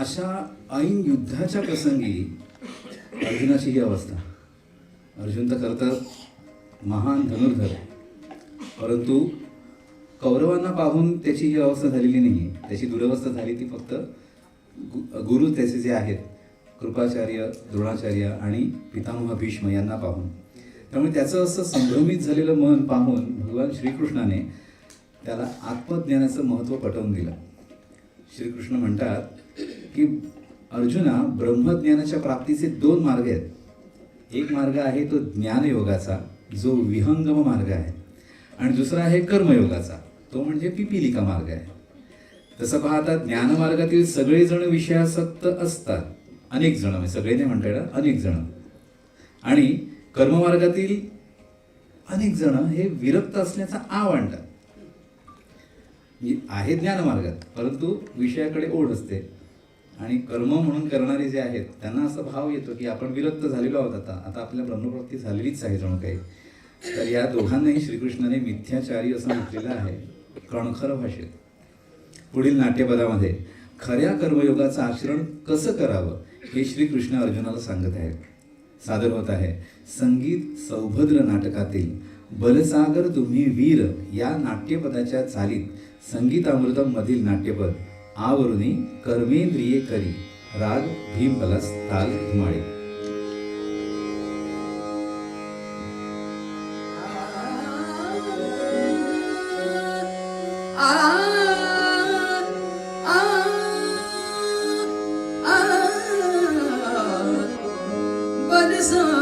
अशा ऐन युद्धाच्या प्रसंगी अर्जुनाची ही अवस्था. अर्जुन तर खरं तर महान धनुर्धर आहे. परंतु कौरवांना पाहून त्याची ही अवस्था झालेली नाही आहे त्याची दुरवस्था झाली ती फक्त गु- गुरु त्याचे जे आहेत कृपाचार्य द्रोणाचार्य आणि पितामह भीष्म यांना पाहून. त्यामुळे त्याचं असं संभ्रमित झालेलं मन पाहून भगवान श्रीकृष्णाने त्याला आत्मज्ञानाचं महत्त्व पटवून दिलं. श्रीकृष्ण म्हणतात की अर्जुना ब्रह्मज्ञानाच्या प्राप्तीचे दोन मार्ग आहेत. एक मार्ग आहे तो ज्ञानयोगाचा जो विहंगम मार्ग आहे. आणि दुसरा आहे कर्मयोगाचा तो म्हणजे पिपिलिका मार्ग आहे. तसं पाहता ज्ञानमार्गातील सगळेजण विषयासक्त असतात. अनेक जण म्हणजे सगळे नाही म्हणता येणार अनेक जण. आणि कर्ममार्गातील अनेक जण हे विरक्त असण्याचा आव आणतात. म्हणजे आहे ज्ञानमार्गात परंतु विषयाकडे ओढ असते. आणि कर्म म्हणून करणारे जे आहेत त्यांना असा भाव येतो की आपण विरक्त झालेलो आहोत आता. आता आपल्या ब्रह्मप्राप्ती झालेलीच आहे जणू काही. तर या दोघांनाही श्रीकृष्णाने मिथ्याचारी असं म्हटलेलं आहे कणखर भाषेत. पुढील नाट्यपदामध्ये खऱ्या कर्मयोगाचं आचरण कसं करावं हे श्रीकृष्ण अर्जुनाला सांगत आहेत. सादर होत आहे संगीत सौभद्र नाटकातील बलसागर तुम्ही वीर या नाट्यपदाच्या चालीत संगीतामृतम मधील नाट्यपद. आवरुनी कर्मेंद्रिये करी राग भीमपलास ताल धुमाळे बनसागर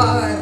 Bye.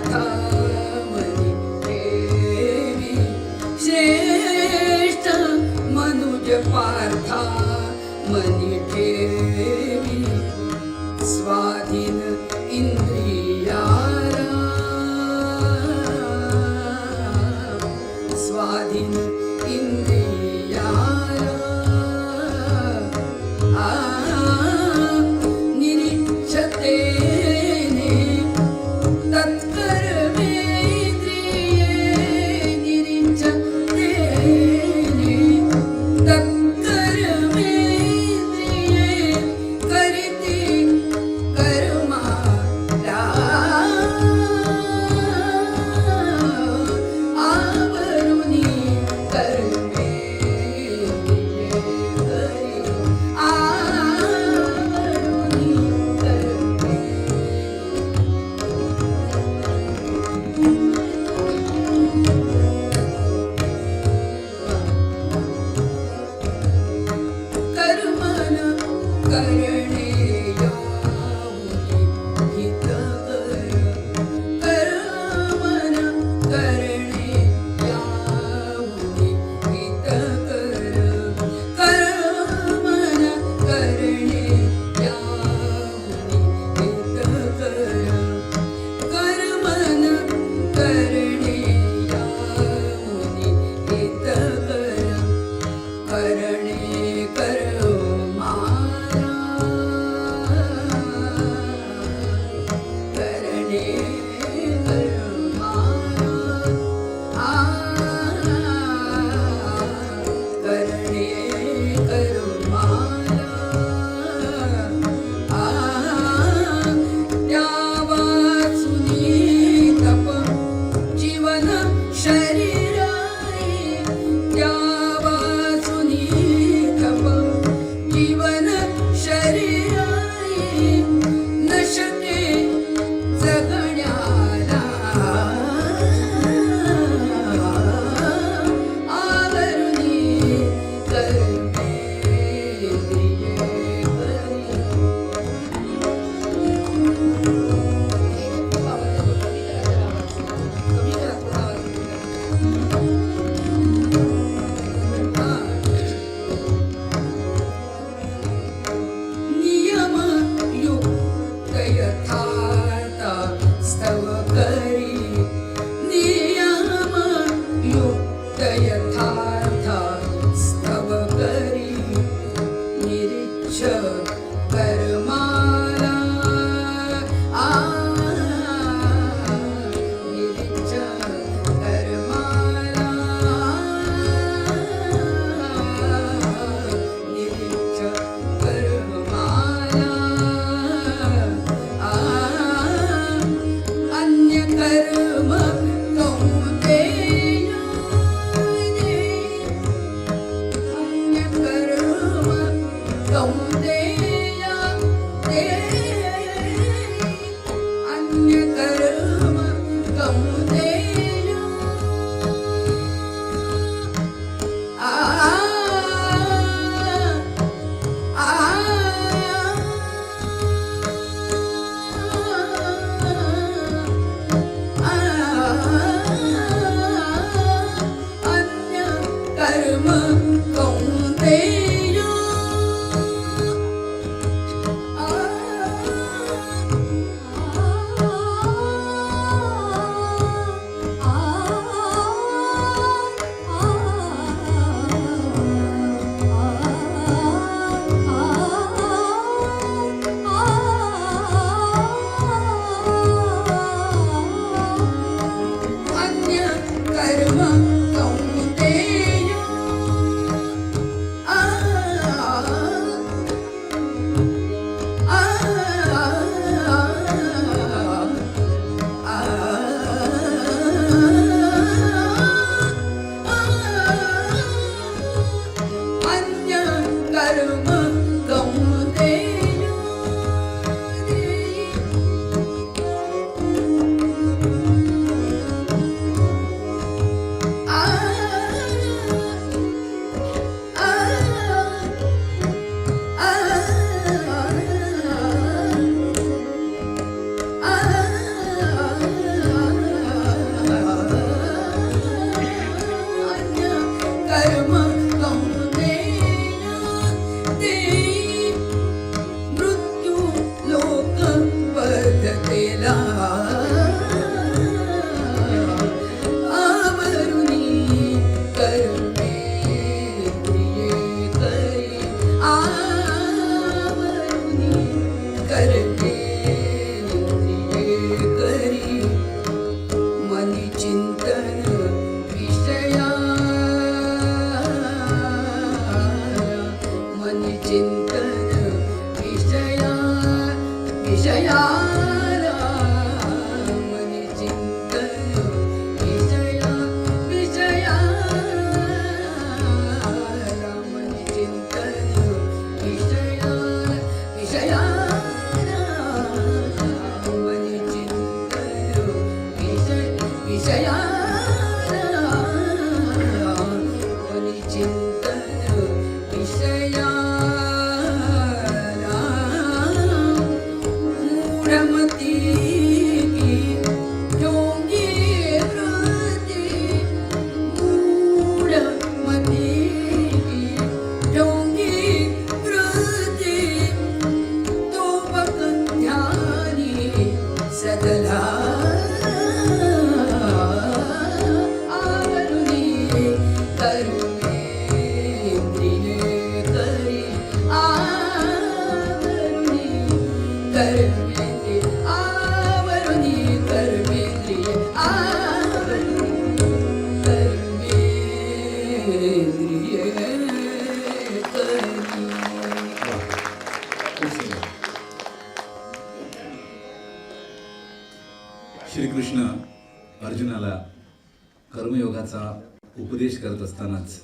कर्मयोगाचा उपदेश करत असतानाच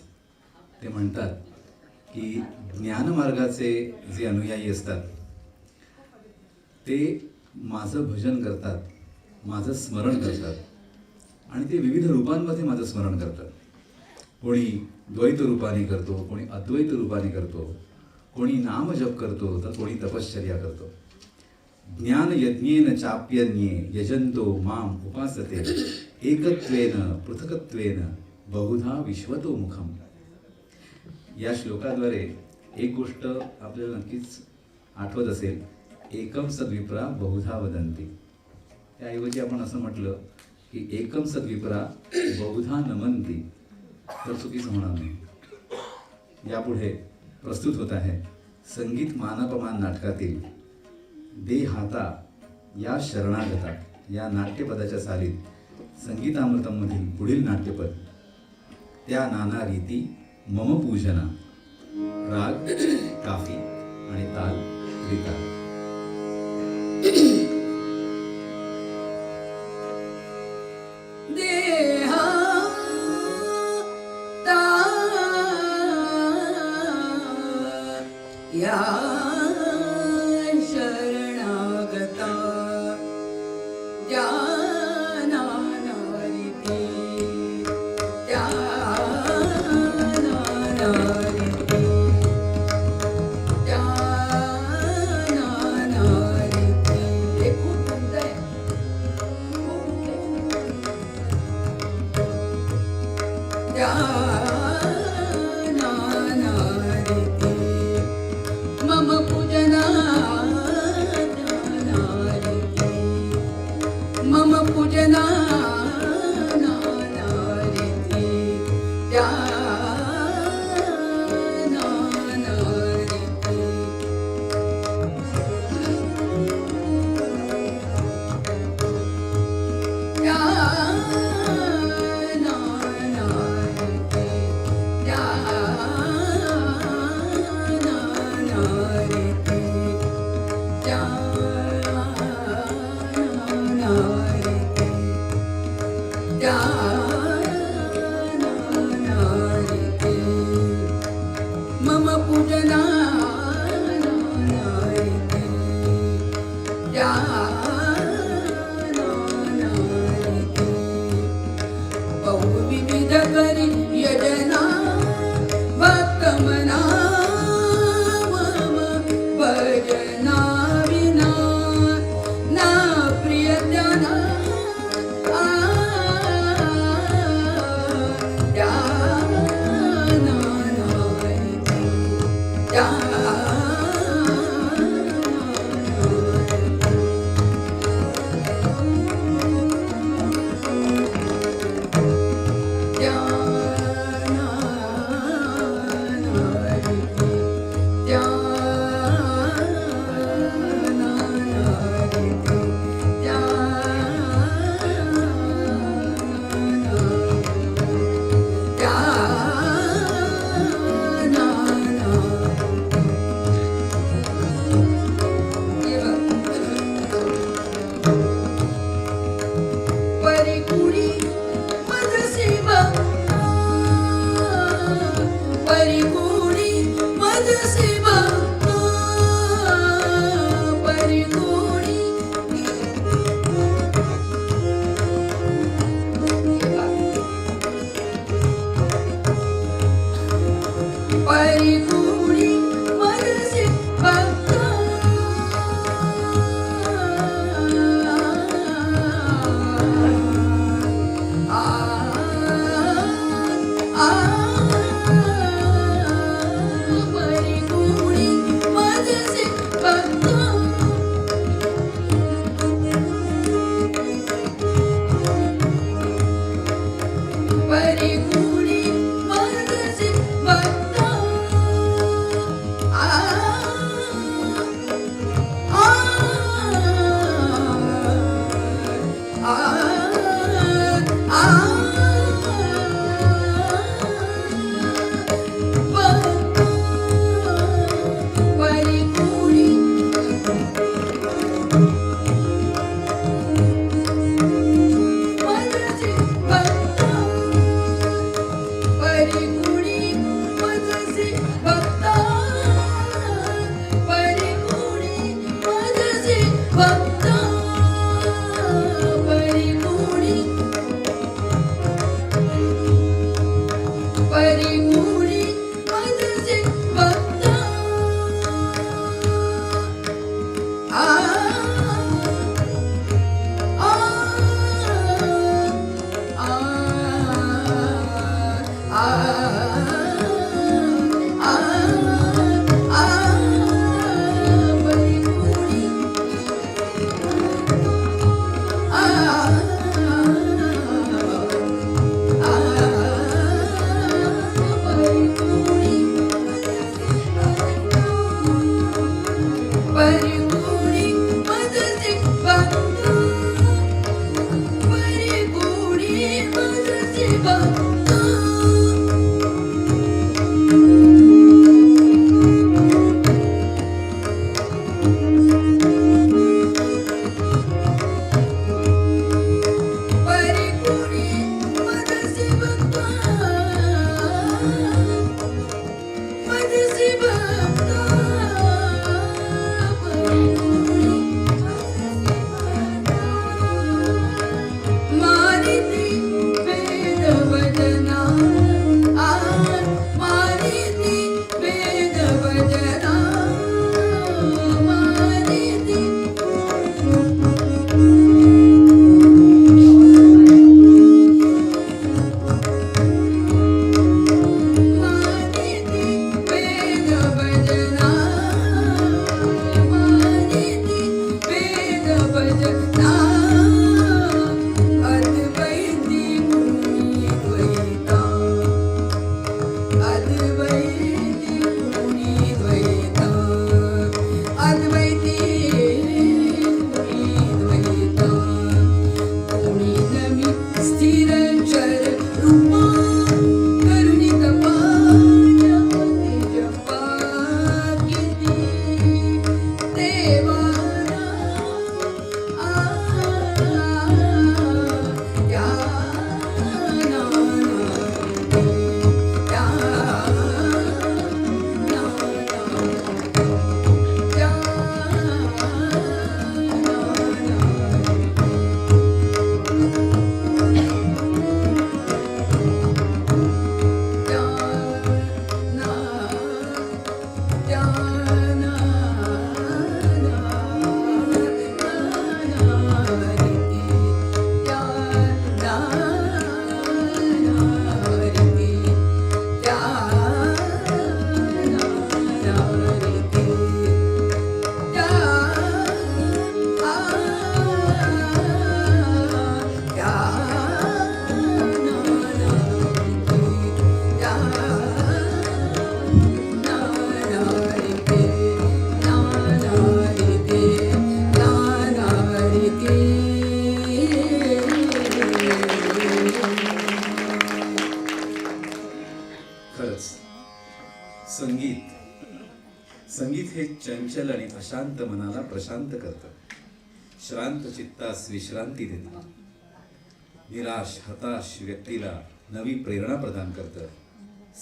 ते म्हणतात की ज्ञानमार्गाचे जे अनुयायी असतात ते माझं भजन करतात माझं स्मरण करतात आणि ते विविध रूपांमध्ये माझं स्मरण करतात. कोणी द्वैत रूपाने करतो कोणी अद्वैत रूपाने करतो कोणी नामजप करतो तर कोणी तपश्चर्या करतो. ज्ञान यज्ञेन चाप्यज्ञे यजंतो माम उपासते. एकत्वेन पृथकत्वेन बहुधा विश्वतो मुखम या श्लोकाद्वारे एक गोष्ट आपल्याला नक्कीच आठवत असेल एकम सद्विप्रा बहुधा वदंती त्याऐवजी आपण असं म्हटलं की एकम सद्विप्रा बहुधा नमंती तर चुकीचं होणार नाही. यापुढे प्रस्तुत होत आहे संगीत मानापमान नाटकातील दे हाता या शरणागता या नाट्यपदाच्या सालीत संगीतामृतमधील पुढील नाट्यपद त्या नाना रीती मम पूजना राग काफी आणि ताल रिता Yeah. पूजना Kunjana Dios. मनाला प्रशांत करतात. श्रांत चित्तास विश्रांती देतात. निराश हताश व्यक्तीला नवी प्रेरणा प्रदान करतं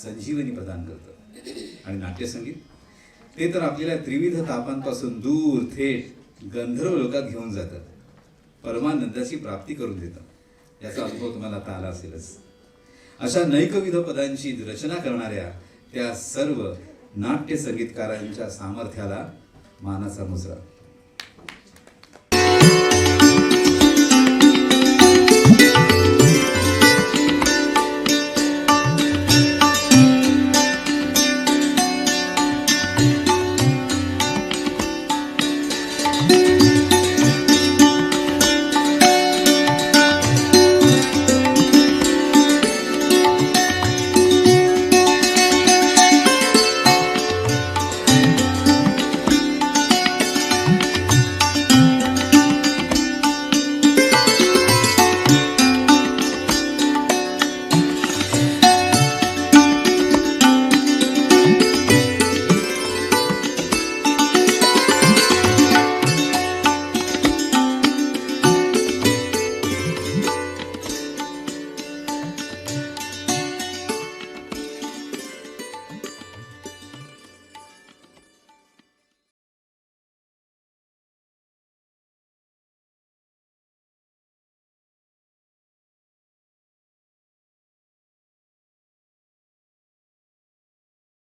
संजीवनी प्रदान करतं आणि नाट्यसंगीत? ते तर आपल्याला त्रिविध तापांपासून दूर थेट गंधर्व लोकात घेऊन जातात. परमानंदाची प्राप्ती करून देतात. याचा अनुभव तुम्हाला आता आला असेलच. अशा नैकविध पदांची रचना करणाऱ्या त्या सर्व नाट्य संगीतकारांच्या सामर्थ्याला मानाचा मुजरा